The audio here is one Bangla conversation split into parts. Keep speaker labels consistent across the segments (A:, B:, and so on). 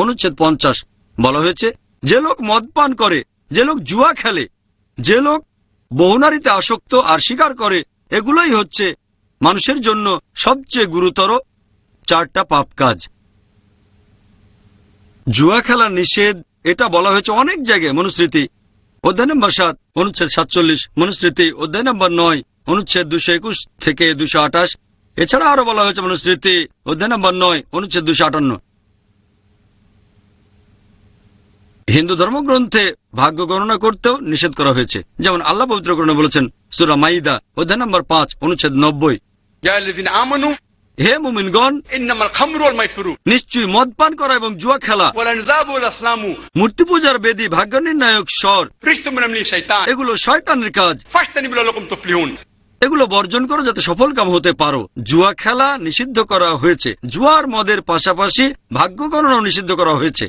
A: অনুচ্ছেদ পঞ্চাশ। বলা হয়েছে, যে লোক মদ পান করে, যে লোক জুয়া খেলে, যে লোক বহুনারীতে আসক্ত আর স্বীকার করে, এগুলোই হচ্ছে মানুষের জন্য সবচেয়ে গুরুতর চারটা পাপ কাজ। জুয়া খেলা নিষেধ, এটা বলা হয়েছে অনেক জায়গায়, মনুস্মৃতি। অধ্যায় নম্বর সাত, অনুচ্ছেদ সাতচল্লিশ, মনুস্মৃতি, অধ্যায় নম্বর নয়, অনুচ্ছেদ দুশো একুশ থেকে দুশো আঠাশ। এছাড়া আরও বলা হয়েছে মনুস্মৃতি, অধ্যায় নম্বর নয়, অনুচ্ছেদ দুশো আটান্ন। হিন্দু ধর্মগ্রন্থে ভাগ্য গণনা করতেও নিষেধ করা হয়েছে। যেমন আল্লাহ পবিত্র গ্রহণে বলেছেন সুরা মাইদা অধ্যায় নম্বর পাঁচ অনুচ্ছেদ নব্বই। হে মুমিনগণ নিশ্চয় মদ পান করা এবং জুয়া খেলা মূর্তি পূজার বেদি ভাগ্য নির্ণায়ক স্বর এগুলো শয়তানের কাজ। এগুলো বর্জন করো যাতে সফল কাম হতে পারো। জুয়া খেলা নিষিদ্ধ করা হয়েছে। জুয়ার মদের পাশাপাশি ভাগ্য গণনাও নিষিদ্ধ করা হয়েছে।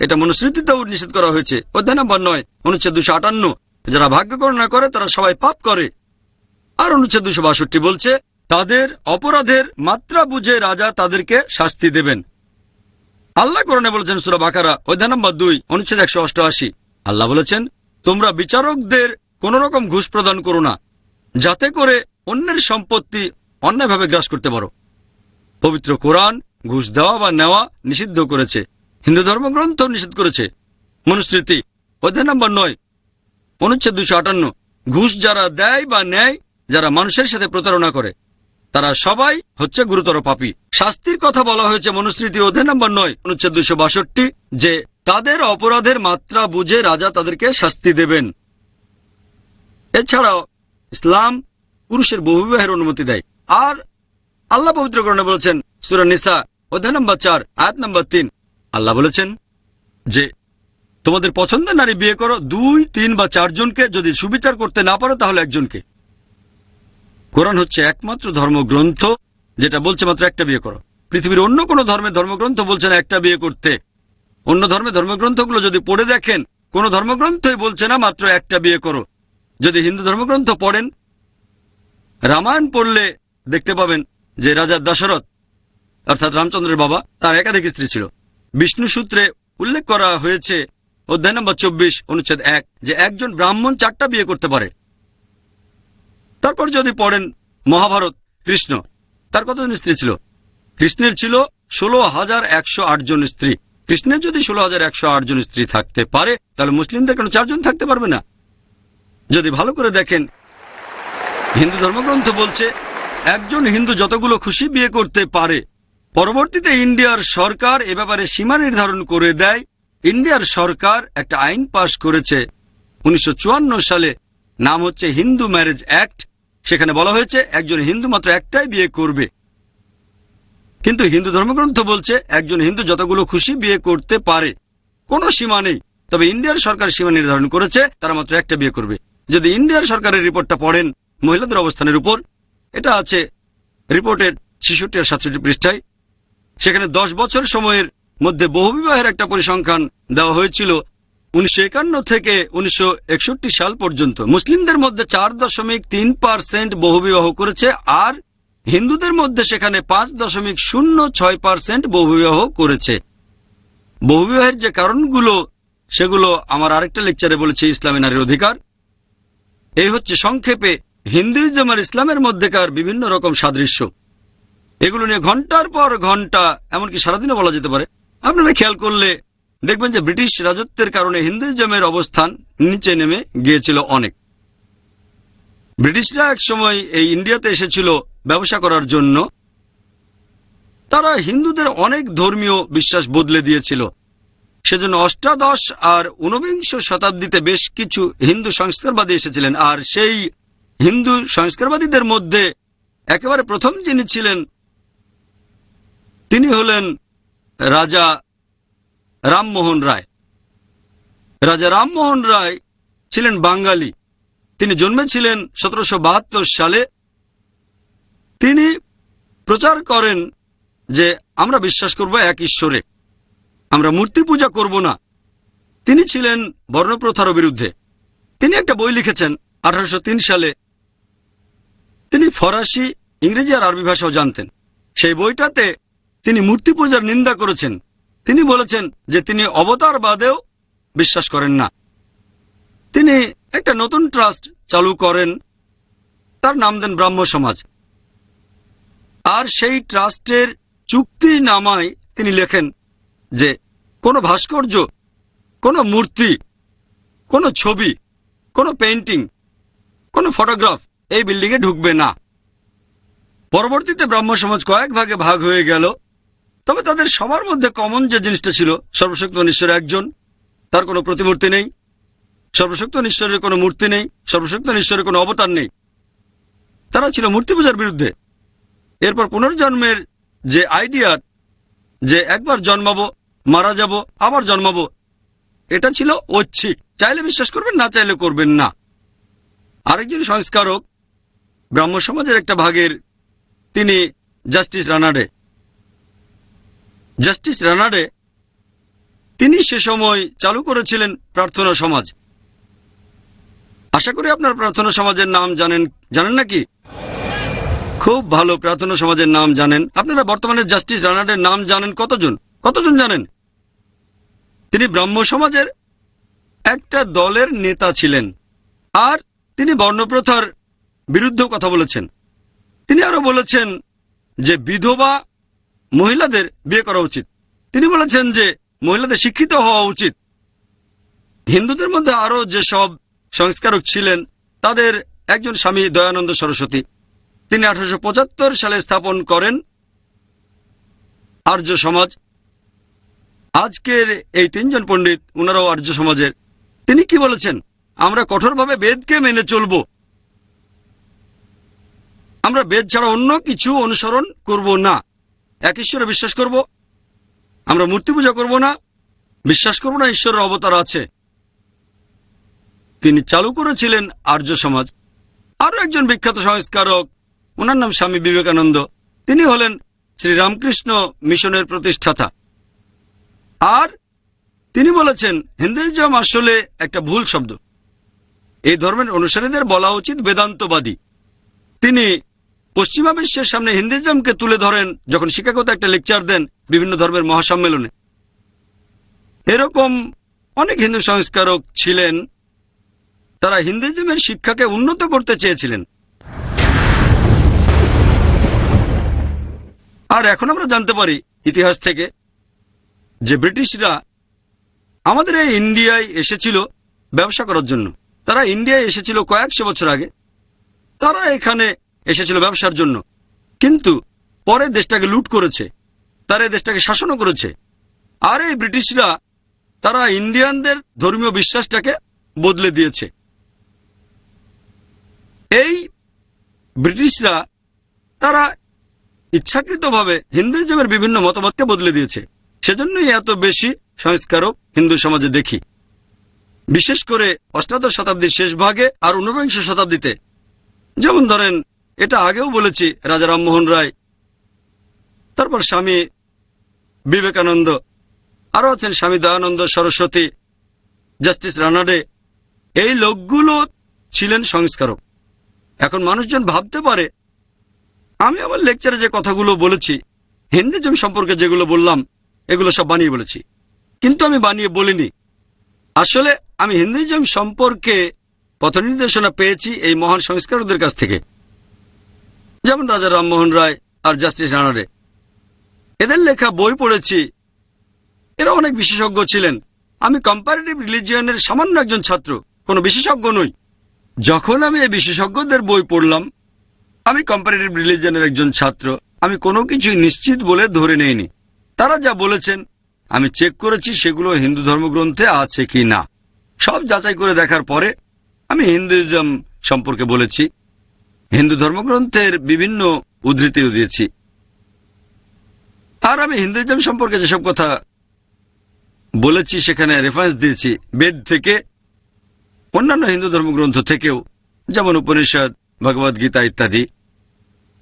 A: এটা মনুস্মৃতিতেও নিষেধ করা হয়েছে। অধ্যায় নম্বর নয়, অনুচ্ছেদ দুশো আটান্ন। যারা ভাগ্য গণনা করে, তারা সবাই পাপ করে। আর অনুচ্ছেদ দুশো বাষট্টি বলছে, তাদের অপরাধের মাত্রা বুঝে রাজা তাদেরকে শাস্তি দেবেন। আল্লাহ কোরআনে বলেছেন সুরা বাকারা, অধ্যায় নম্বর দুই, অনুচ্ছেদ একশো অষ্টআশি। আল্লাহ বলেছেন, তোমরা বিচারকদের কোন রকম ঘুষ প্রদান করো না, যাতে করে অন্যের সম্পত্তি অন্যায়ভাবে গ্রাস করতে পারো। পবিত্র কোরআন ঘুষ দেওয়া বা নেওয়া নিষিদ্ধ করেছে। হিন্দু ধর্মগ্রন্থ নিষেধ করেছে। মনুস্মৃতি। অধ্যায় নম্বর নয়। অনুচ্ছেদ দুশো আটান্ন। ঘুষ যারা দেয় বা নেয়, যারা মানুষের সাথে প্রতারণা করে, তারা সবাই হচ্ছে গুরুতর পাপী। শাস্তির কথা বলা হয়েছে মনুস্মৃতি অধ্যায় নম্বর নয়, অনুচ্ছেদ দুশো বাষট্টি, যে তাদের অপরাধের মাত্রা বুঝে রাজা তাদেরকে শাস্তি দেবেন। এছাড়াও ইসলাম পুরুষের বহুবিবাহের অনুমতি দেয়। আর আল্লাহ পবিত্রকরণে বলেছেন, সুরা নিসা, অধ্যায় নম্বর চার, আয়াত নম্বর তিন আল্লাহ বলেছেন যে, তোমাদের পছন্দের নারী বিয়ে করো, দুই, তিন বা চারজনকে যদি সুবিচার করতে না পারো তাহলে একজনকে। কোরআন হচ্ছে একমাত্র ধর্মগ্রন্থ যেটা বলছে মাত্র একটা বিয়ে করো। পৃথিবীর অন্য কোনো ধর্মের ধর্মগ্রন্থ বলছে না একটা বিয়ে করতে। অন্য ধর্মের ধর্মগ্রন্থগুলো যদি পড়ে দেখেন, কোন ধর্মগ্রন্থই বলছে না মাত্র একটা বিয়ে করো। যদি হিন্দু ধর্মগ্রন্থ পড়েন, রামায়ণ পড়লে দেখতে পাবেন যে রাজা দশরথ, অর্থাৎ রামচন্দ্রের বাবা, তার একাধিক স্ত্রী ছিল। বিষ্ণু সূত্রে উল্লেখ করা হয়েছে, অধ্যায় নম্বর চব্বিশ, অনুচ্ছেদ এক, যে একজন ব্রাহ্মণ চারটা বিয়ে করতে পারে। তারপর যদি পড়েন মহাভারত, কৃষ্ণ, তার কতজন স্ত্রী ছিল? কৃষ্ণের ছিল ষোলো হাজার একশো জন স্ত্রী। কৃষ্ণের যদি ষোলো হাজার একশো জন স্ত্রী থাকতে পারে, তাহলে মুসলিমদের কেন চারজন থাকতে পারবে না। যদি ভালো করে দেখেন, হিন্দু ধর্মগ্রন্থ বলছে, একজন হিন্দু যতগুলো খুশি বিয়ে করতে পারে পরবর্তীতে ইন্ডিয়ার সরকার এ ব্যাপারে সীমা নির্ধারণ করে দেয়। ইন্ডিয়ার সরকার একটা আইন পাশ করেছে। উনিশশো চুয়ান্ন সালে নাম হচ্ছে হিন্দু ম্যারেজ অ্যাক্ট। সেখানে বলা হয়েছে, একজন হিন্দু মাত্র একটাই বিয়ে করবে। কিন্তু হিন্দু ধর্মগ্রন্থ বলছে, একজন হিন্দু যতগুলো খুশি বিয়ে করতে পারে। কোনো সীমা নেই। তবে ইন্ডিয়ার সরকার সীমা নির্ধারণ করেছে, তারা মাত্র একটা বিয়ে করবে। যদি ইন্ডিয়ার সরকারের রিপোর্টটা পড়েন, মহিলাদের অবস্থানের উপর, এটা আছে রিপোর্টের ছেষট্টি আর সাতষট্টি পৃষ্ঠায়। সেখানে দশ বছর সময়ের মধ্যে বহুবিবাহের একটা পরিসংখ্যান দেওয়া হয়েছিল উনিশশো একান্ন থেকে উনিশশো একষট্টি সাল পর্যন্ত। মুসলিমদের মধ্যে চার দশমিক তিন পার্সেন্ট বহুবিবাহ করেছে আর হিন্দুদের মধ্যে সেখানে পাঁচ দশমিক শূন্য ছয় পার্সেন্ট বহুবিবাহ করেছে। বহুবিবাহের যে কারণগুলো, সেগুলো আমার আরেকটা লেকচারে বলেছে ইসলামী নারীর অধিকার। এই হচ্ছে সংক্ষেপে হিন্দুইজম আর ইসলামের মধ্যেকার বিভিন্ন রকম সাদৃশ্য। এগুলো নিয়ে ঘণ্টার পর ঘণ্টা, এমনকি সারাদিনও বলা যেতে পারে। আপনারা খেয়াল করলে দেখবেন যে ব্রিটিশ রাজত্বের কারণে হিন্দুইজমের অবস্থান নিচে নেমে গিয়েছিল অনেক। ব্রিটিশরা এক সময় এই ইন্ডিয়াতে এসেছিল ব্যবসা করার জন্য। তারা হিন্দুদের অনেক ধর্মীয় বিশ্বাস বদলে দিয়েছিল। সেজন্য অষ্টাদশ আর ঊনবিংশ শতাব্দীতে বেশ কিছু হিন্দু সংস্কারবাদী এসেছিলেন। আর সেই হিন্দু সংস্কারবাদীদের মধ্যে একেবারে প্রথম যিনি ছিলেন তিনি হলেন রাজা রামমোহন রায়। রাজা রামমোহন রায় ছিলেন বাঙালি। তিনি জন্মেছিলেন সতেরোশো বাহাত্তর সালে। তিনি প্রচার করেন যে, আমরা বিশ্বাস করব এক ঈশ্বরে। আমরা মূর্তি পূজা করব না। তিনি ছিলেন বর্ণপ্রথার বিরুদ্ধে। তিনি একটা বই লিখেছেন আঠারোশো তিন সালে। তিনি ফরাসি, ইংরেজি আর আরবি ভাষাও জানতেন। সেই বইটাতে তিনি মূর্তি পূজার নিন্দা করেছেন। তিনি বলেছেন যে তিনি অবতার বাদেও বিশ্বাস করেন না। তিনি একটা নতুন ট্রাস্ট চালু করেন। তার নাম দেন ব্রাহ্ম সমাজ। আর সেই ট্রাস্টের চুক্তি নামায় তিনি লেখেন যে কোনো ভাস্কর্য, কোনো মূর্তি, কোনো ছবি, কোনো পেন্টিং কোনো ফটোগ্রাফ এই বিল্ডিংয়ে ঢুকবে না। পরবর্তীতে ব্রাহ্ম সমাজ কয়েক ভাগে ভাগ হয়ে গেল। তবে তাদের সবার মধ্যে কমন যে জিনিসটা ছিল, সর্বশক্ত ঈশ্বর একজন, তার কোনো প্রতিমূর্তি নেই। সর্বশক্ত ঈশ্বরের কোনো মূর্তি নেই, সর্বশক্ত ঈশ্বরের কোনো অবতার নেই। তারা ছিল মূর্তি পূজার বিরুদ্ধে। এরপর পুনর্জন্মের যে আইডিয়া যে একবার জন্মাবো, মারা যাব, আবার জন্মাবো, এটা ছিল ঐচ্ছিক। চাইলে বিশ্বাস করবেন, না চাইলে করবেন না। আরেকজন সংস্কারক ব্রাহ্ম সমাজের একটা ভাগের, তিনি জাস্টিস রানাডে। জাস্টিস রানাডে, তিনি সে সময় চালু করেছিলেন প্রার্থনা সমাজ। আশা করি আপনার প্রার্থনা সমাজের নাম জানেন জানেন নাকি? খুব ভালো প্রার্থনা সমাজের নাম জানেন। আপনারা বর্তমানে জাস্টিস রানাডের নাম জানেন কতজন? কতজন জানেন? তিনি ব্রাহ্ম সমাজের একটা দলের নেতা ছিলেন আর তিনি বর্ণপ্রথার বিরুদ্ধে কথা বলেছেন। তিনি আরও বলেছেন যে বিধবা মহিলাদের বিয়ে করা উচিত। তিনি বলেছেন যে মহিলাদের শিক্ষিত হওয়া উচিত। হিন্দুদের মধ্যে আরও যেসব সংস্কারক ছিলেন, তাদের একজন স্বামী দয়ানন্দ সরস্বতী। তিনি আঠারোশো পঁচাত্তর সালে স্থাপন করেন আর্য সমাজ। আজকের এই তিনজন পণ্ডিত ওনারাও আর্য সমাজের। তিনি কি বলেছেন? আমরা কঠোরভাবে বেদকে মেনে চলব। আমরা বেদ ছাড়া অন্য কিছু অনুসরণ করব না। এক ঈশ্বরে বিশ্বাস করব, আমরা মূর্তি পূজা করব না, বিশ্বাস করব না, ঈশ্বরের অবতার আছে। তিনি চালু করেছিলেন আর্য সমাজ। আরও একজন বিখ্যাত সংস্কারক, ওনার নাম স্বামী বিবেকানন্দ। তিনি হলেন শ্রীরামকৃষ্ণ মিশনের প্রতিষ্ঠাতা। আর তিনি বলেছেন হিন্দুইজম আসলে একটা ভুল শব্দ। এই ধর্মের অনুসারীদের বলা উচিত বেদান্তবাদী। তিনি পশ্চিমা বিশ্বের সামনে হিন্দুইজমকে তুলে ধরেন যখন শিকাগোতে একটা লেকচার দেন বিভিন্ন ধর্মের মহাসম্মেলনে। এরকম অনেক হিন্দু সংস্কারক ছিলেন, তারা হিন্দুইজমের শিক্ষাকে উন্নত করতে চেয়েছিলেন। আর এখন আমরা জানতে পারি ইতিহাস থেকে যে ব্রিটিশরা আমাদের এই ইন্ডিয়ায় এসেছিল ব্যবসা করার জন্য। তারা ইন্ডিয়ায় এসেছিল কয়েকশো বছর আগে। তারা এখানে এসেছিল ব্যবসার জন্য। কিন্তু পরে দেশটাকে লুট করেছে, তারা এই দেশটাকে শাসনও করেছে। আর এই ব্রিটিশরা তারা ইন্ডিয়ানদের ধর্মীয় বিশ্বাসটাকে বদলে দিয়েছে। এই ব্রিটিশরা তারা ইচ্ছাকৃতভাবে হিন্দুইজমের বিভিন্ন মতবাদকে বদলে দিয়েছে। সেজন্যই এত বেশি সংস্কারক হিন্দু সমাজে দেখি। বিশেষ করে অষ্টাদশ শতাব্দীর শেষ ভাগে আর ঊনবিংশ শতাব্দীতে। যেমন ধরেন এটা আগেও বলেছি, রাজা রামমোহন রায়। তারপর স্বামী বিবেকানন্দ, আরও আছেন স্বামী দয়ানন্দ সরস্বতী, জাস্টিস রানাডে। এই লোকগুলো ছিলেন সংস্কারক। এখন মানুষজন ভাবতে পারে, আমি আমার লেকচারে যে কথাগুলো বলেছি, হিন্দুজম সম্পর্কে যেগুলো বললাম, এগুলো সব বানিয়ে বলেছি। কিন্তু আমি বানিয়ে বলিনি। আসলে আমি হিন্দুইজম সম্পর্কে পথ নির্দেশনা পেয়েছি এই মহান সংস্কারকদের কাছ থেকে। যেমন রাজা রামমোহন রায় আর জাস্টিস রানারে। এদের লেখা বই পড়েছি। এরা অনেক বিশেষজ্ঞ ছিলেন। আমি কম্পারেটিভ রিলিজিয়নের সামান্য একজন ছাত্র, কোনো বিশেষজ্ঞ নই। যখন আমি এই বিশেষজ্ঞদের বই পড়লাম, আমি কম্পারেটিভ রিলিজিয়নের একজন ছাত্র, আমি কোনো কিছুই নিশ্চিত বলে ধরে নেইনি। তারা যা বলেছেন, আমি চেক করেছি, সেগুলো হিন্দু ধর্মগ্রন্থে আছে কি না। সব যাচাই করে দেখার পরে, আমি হিন্দুইজম সম্পর্কে বলেছি। হিন্দু ধর্মগ্রন্থের বিভিন্ন উদ্ধৃতিও দিয়েছি। আর আমি হিন্দুইজম সম্পর্কে যেসব কথা বলেছি, সেখানে রেফারেন্স দিয়েছি। বেদ থেকে অন্যান্য হিন্দু ধর্মগ্রন্থ থেকেও, যেমন উপনিষদ ভগবদ গীতা ইত্যাদি,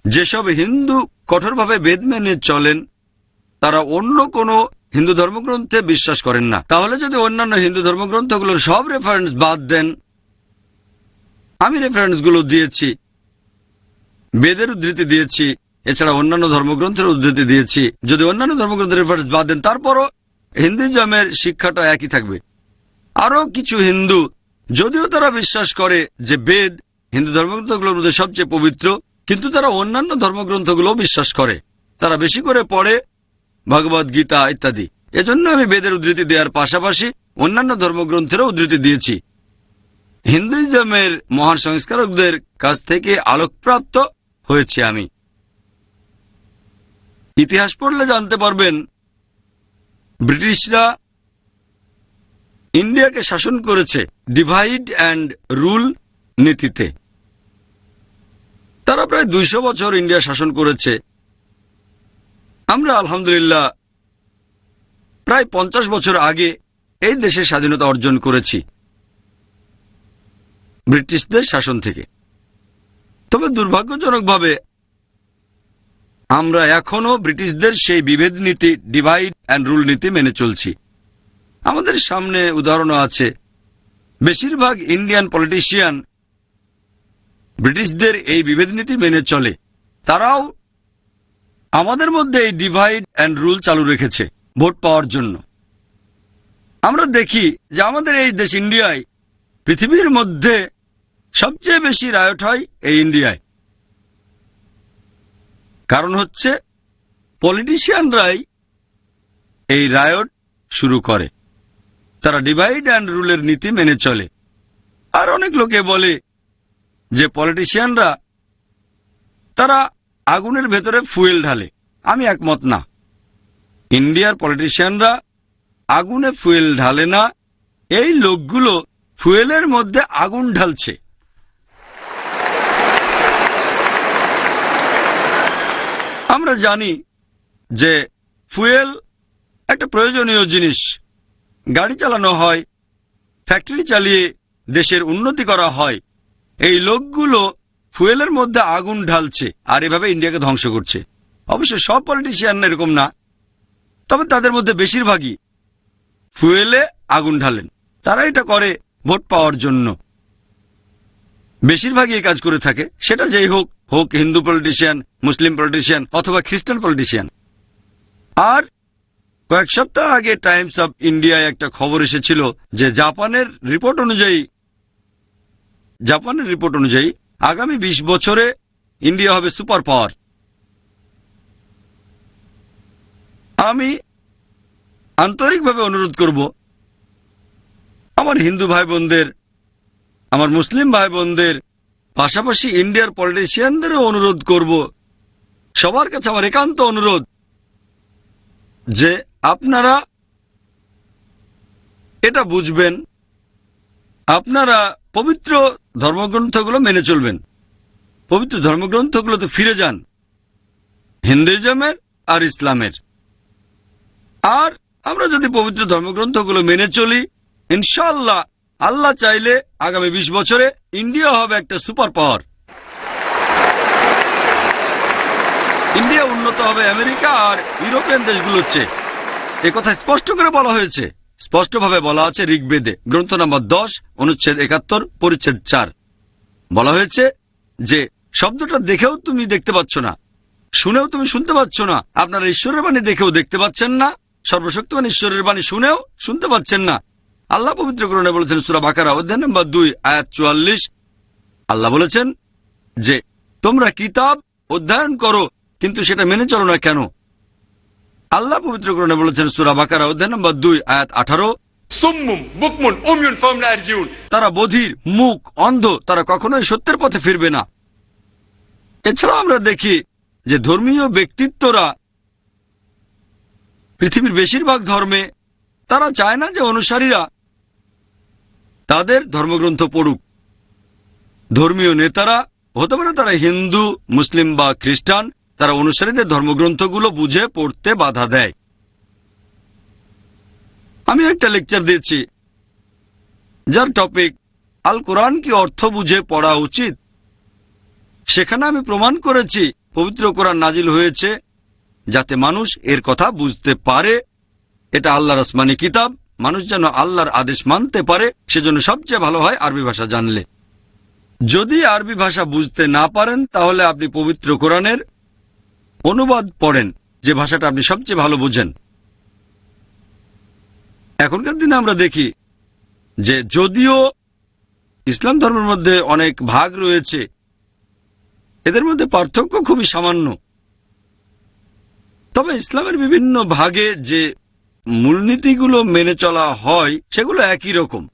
A: যেসব হিন্দু কঠোরভাবে বেদ মেনে চলেন, তারা অন্য কোনো হিন্দু ধর্মগ্রন্থে বিশ্বাস করেন না। তাহলে যদি অন্যান্য হিন্দু ধর্মগ্রন্থগুলোর সব রেফারেন্স বাদ দেন, আমি রেফারেন্সগুলো দিয়েছি। বেদের উদ্ধৃতি দিয়েছি, এছাড়া অন্যান্য ধর্মগ্রন্থের উদ্ধৃতি দিয়েছি। যদি অন্যান্য ধর্মগ্রন্থের রেফারেন্স বাদ দেন, তারপরও হিন্দুইজমের শিক্ষাটা একই থাকবে। আরও কিছু হিন্দু, যদিও তারা বিশ্বাস করে যে বেদ হিন্দু ধর্মগ্রন্থগুলোর মধ্যে সবচেয়ে পবিত্র, কিন্তু তারা অন্যান্য ধর্মগ্রন্থগুলো বিশ্বাস করে। তারা বেশি করে পড়ে ভগবদ গীতা ইত্যাদি। এজন্য আমি বেদের উদ্ধৃতি দেওয়ার পাশাপাশি অন্যান্য ধর্মগ্রন্থেরও উদ্ধৃতি দিয়েছি। হিন্দুইজমের মহান সংস্কারকদের কাছ থেকে আলোকপ্রাপ্ত হয়েছে আমি। ইতিহাস পড়লে জানতে পারবেন, ব্রিটিশরা ইন্ডিয়াকে শাসন করেছে ডিভাইড অ্যান্ড রুল নীতিতে। তারা প্রায় দুইশো বছর ইন্ডিয়া শাসন করেছে। আমরা আলহামদুলিল্লাহ প্রায় পঞ্চাশ বছর আগে এই দেশের স্বাধীনতা অর্জন করেছি, ব্রিটিশদের শাসন থেকে। তবে দুর্ভাগ্যজনকভাবে আমরা এখনও ব্রিটিশদের সেই বিভেদ নীতি ডিভাইড অ্যান্ড রুল নীতি মেনে চলছি। আমাদের সামনে উদাহরণও আছে। বেশিরভাগ ইন্ডিয়ান পলিটিশিয়ান ব্রিটিশদের এই বিভেদ নীতি মেনে চলে। তারাও আমাদের মধ্যে এই ডিভাইড অ্যান্ড রুল চালু রেখেছে, ভোট পাওয়ার জন্য। আমরা দেখি যে আমাদের এই দেশ ইন্ডিয়ায় পৃথিবীর মধ্যে সবচেয়ে বেশি রায়ট হয় এই ইন্ডিয়ায় কারণ হচ্ছে পলিটিশিয়ানরাই এই রায়ট শুরু করে। তারা ডিভাইড অ্যান্ড রুলের নীতি মেনে চলে। আর অনেক লোকে বলে যে পলিটিশিয়ানরা তারা আগুনের ভেতরে ফুয়েল ঢালে। আমি একমত না। ইন্ডিয়ার পলিটিশিয়ানরা আগুনে ফুয়েল ঢালে না, এই লোকগুলো ফুয়েলের মধ্যে আগুন ঢালছে। আমরা জানি যে ফুয়েল একটা প্রয়োজনীয় জিনিস। গাড়ি চালানো হয়, ফ্যাক্টরি চালিয়ে দেশের উন্নতি করা হয়। এই লোকগুলো ফুয়েলের মধ্যে আগুন ঢালছে আর এভাবে ইন্ডিয়াকে ধ্বংস করছে। অবশ্য সব পলিটিশিয়ান না এরকম না, তবে তাদের মধ্যে বেশিরভাগই ফুয়েলে আগুন ঢালেন। তারা এটা করে ভোট পাওয়ার জন্য। বেশিরভাগই এই কাজ করে থাকে। সেটা যেই হোক হোক হিন্দু পলিটিশিয়ান, মুসলিম পলিটিশিয়ান, অথবা খ্রিস্টান পলিটিশিয়ান। আর কয়েক সপ্তাহ আগে টাইমস অব ইন্ডিয়ায় একটা খবর এসেছিল যে জাপানের রিপোর্ট অনুযায়ী, জাপানের রিপোর্ট অনুযায়ী আগামী ২০ বছরে ইন্ডিয়া হবে সুপার পাওয়ার। আমি আন্তরিকভাবে অনুরোধ করব, আমার হিন্দু ভাই বোনদের আমার মুসলিম ভাই বোনদের পাশাপাশি ইন্ডিয়ার পলিটিশিয়ানদেরও অনুরোধ করব। সবার কাছে আমার একান্ত অনুরোধ যে আপনারা এটা বুঝবেন, আপনারা পবিত্র ধর্মগ্রন্থগুলো মেনে চলবেন। পবিত্র ধর্মগ্রন্থগুলোতে ফিরে যান, হিন্দুইজমের আর ইসলামের। আর আমরা যদি পবিত্র ধর্মগ্রন্থগুলো মেনে চলি ইনশাল্লাহ আল্লাহ চাইলে আগামী ২০ বছরে ইন্ডিয়া হবে একটা সুপার পাওয়ার। ইন্ডিয়া উন্নত হবে আমেরিকা আর ইউরোপিয়ান দেশগুলোর চেয়ে। কথা স্পষ্ট করে বলা হয়েছে। স্পষ্টভাবে বলা আছে ঋগ্বেদে। গ্রন্থ নম্বর দশ, অনুচ্ছেদ একাত্তর, পরিচ্ছেদ চার। বলা হয়েছে যে, শব্দটা দেখেও তুমি দেখতে পাচ্ছ না। শুনেও তুমি শুনতে পাচ্ছ না। আপনারা ঈশ্বরের বাণী দেখেও দেখতে পাচ্ছেন না। সর্বশক্তিমান ঈশ্বরের বাণী শুনেও শুনতে পাচ্ছেন না। আল্লাহ পবিত্র করণে বলেছেন সুরা বাকারা অধ্যায় নম্বর দুই আয়াত চুয়াল্লিশ। আল্লাহ বলেছেন যে তোমরা কিতাব অধ্যয়ন করো কিন্তু সেটা মেনে চলো না কেন? আল্লাহ পবিত্র করণে বলেছেন সুরা বাকারা অধ্যায় নম্বর দুই আয়াত আঠারো। তারা বধির মুখ অন্ধ তারা কখনোই সত্যের পথে ফিরবে না। এছাড়াও আমরা দেখি যে ধর্মীয় ব্যক্তিত্বরা পৃথিবীর বেশিরভাগ ধর্মে তারা চায় না যে অনুসারীরা তাদের ধর্মগ্রন্থ পড়ুক। ধর্মীয় নেতারা, হতে পারে তারা হিন্দু, মুসলিম বা খ্রিস্টান, তারা অনুসারীদের ধর্মগ্রন্থগুলো বুঝে পড়তে বাধা দেয়। আমি একটা লেকচার দিয়েছি, যার টপিক, আল কোরআন কি অর্থ বুঝে পড়া উচিত? সেখানে আমি প্রমাণ করেছি, পবিত্র কোরআন নাজিল হয়েছে, যাতে মানুষ এর কথা বুঝতে পারে। এটা আল্লাহর আসমানি কিতাব। মানুষ যেন আল্লাহর আদেশ মানতে পারে, সেজন্য সবচেয়ে ভালো হয় আরবি ভাষা জানলে। যদি আরবি ভাষা বুঝতে না পারেন, তাহলে আপনি পবিত্র কোরআনের অনুবাদ পড়েন, যে ভাষাটা আপনি সবচেয়ে ভালো বুঝেন। এখনকার দিনে আমরা দেখি যে যদিও ইসলাম ধর্মের মধ্যে অনেক ভাগ রয়েছে, এদের মধ্যে পার্থক্য খুবই সামান্য। তবে ইসলামের বিভিন্ন ভাগে যে মূলনীতিগুলো মেনে চলা হয়, সেগুলো একই রকম।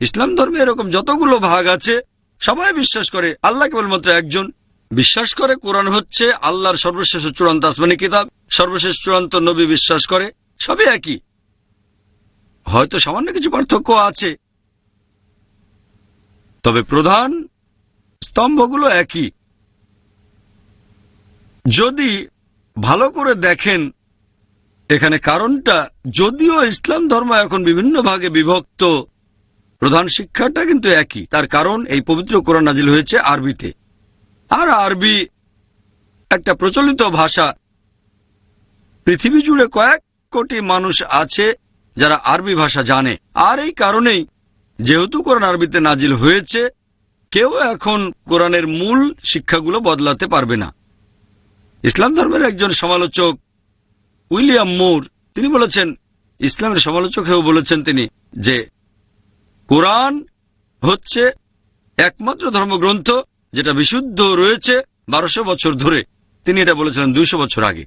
A: ইসলাম ধর্মে এরকম যতগুলো ভাগ আছে, সবাই বিশ্বাস করে, আল্লাহ কেবলমাত্র একজন। বিশ্বাস করে কোরআন হচ্ছে আল্লাহর সর্বশেষ চূড়ান্ত আসমানি কিতাব, সর্বশেষ চূড়ান্ত নবী বিশ্বাস করে, সবই একই। হয়তো সামান্য কিছু পার্থক্য আছে। তবে প্রধান স্তম্ভগুলো একই। যদি ভালো করে দেখেন এখানে কারণটা, যদিও ইসলাম ধর্ম এখন বিভিন্ন ভাগে বিভক্ত, প্রধান শিক্ষাটা কিন্তু একই। তার কারণ, এই পবিত্র কোরআন নাজিল হয়েছে আরবিতে। আর আরবি একটা প্রচলিত ভাষা। পৃথিবী জুড়ে কয়েক কোটি মানুষ আছে যারা আরবি ভাষা জানে। আর এই কারণেই, যেহেতু কোরআন আরবিতে নাজিল হয়েছে, কেউ এখন কোরআনের মূল শিক্ষাগুলো বদলাতে পারবে না। ইসলাম ধর্মের একজন সমালোচক উইলিয়াম মুর, তিনি বলেছেন, ইসলামের সমালোচক হয়েও বলেছেন তিনি যে, কোরআন হচ্ছে একমাত্র ধর্মগ্রন্থ যেটা বিশুদ্ধ রয়েছে বারোশো বছর ধরে। তিনি এটা বলেছিলেন দুইশো বছর আগে।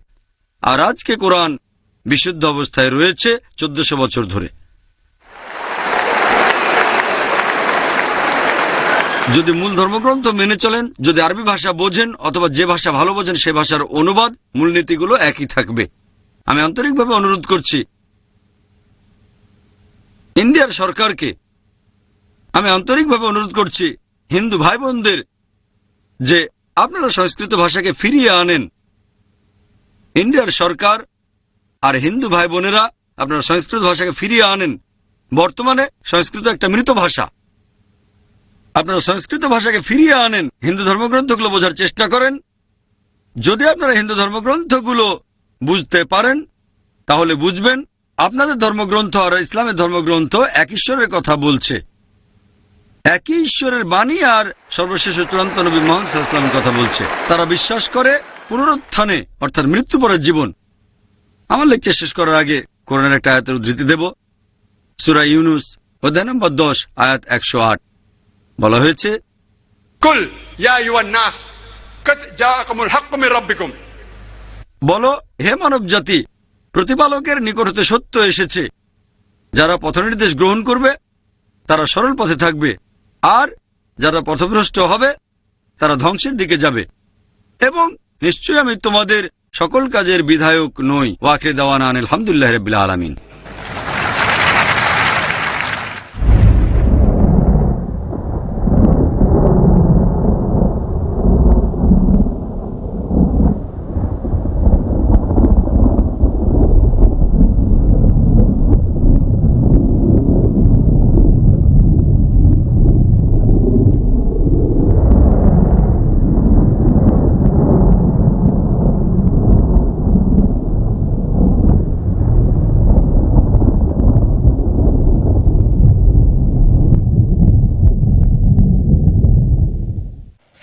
A: আর আজকে কোরআন বিশুদ্ধ অবস্থায় রয়েছে চোদ্দশো বছর ধরে। যদি মূল ধর্মগ্রন্থ মেনে চলেন, যদি আরবি ভাষা বোঝেন অথবা যে ভাষা ভালো বোঝেন, সে ভাষার অনুবাদ, মূলনীতিগুলো একই থাকবে। আমি আন্তরিকভাবে অনুরোধ করছি, ইন্ডিয়ার সরকারকে আমি আন্তরিকভাবে অনুরোধ করছি, হিন্দু ভাই বোনদের যে আপনারা সংস্কৃত ভাষাকে ফিরিয়ে আনেন। ইন্ডিয়ার সরকার আর হিন্দু ভাই বোনেরা আপনারা সংস্কৃত ভাষাকে ফিরিয়ে আনেন। বর্তমানে সংস্কৃত একটা মৃত ভাষা। আপনারা সংস্কৃত ভাষাকে ফিরিয়ে আনেন, হিন্দু ধর্মগ্রন্থগুলো বোঝার চেষ্টা করেন। যদি আপনারা হিন্দু ধর্মগ্রন্থগুলো বুঝতে পারেন, তাহলে বুঝবেন, আপনাদের ধর্মগ্রন্থ আর ইসলামের ধর্মগ্রন্থ এক ঈশ্বরের কথা বলছে। একই ঈশ্বরের বাণী আর সর্বশেষ চূড়ান্ত নবী মোহাম্মদ ইসলামের কথা বলছে। তারা বিশ্বাস করে পুনরুত্থানে, অর্থাৎ মৃত্যু পরের জীবন। আমার লেকচার শেষ করার আগে করোনার একটা আয়াতের উদ্ধৃতি দেব। সুরা ইউনুস, অধ্যায় নম্বর দশ, আয়াত একশো আট। বলা হয়েছে,
B: কুল, ইয়া ইউয়ান নাস যা কমল হাক্কু মির রাব্বিকুম।
A: বলো, হে মানব জাতি প্রতিপালকের নিকট হতে সত্য এসেছে। যারা পথনির্দেশ গ্রহণ করবে, তারা সরল পথে থাকবে। আর যারা পথভ্রষ্ট হবে, তারা ধ্বংসের দিকে যাবে। এবং নিশ্চয়ই আমি তোমাদের সকল কাজের বিধায়ক নই। ওয়াকে দেওয়ানা আলহামদুলিল্লাহ রবিল্লা আলমিন।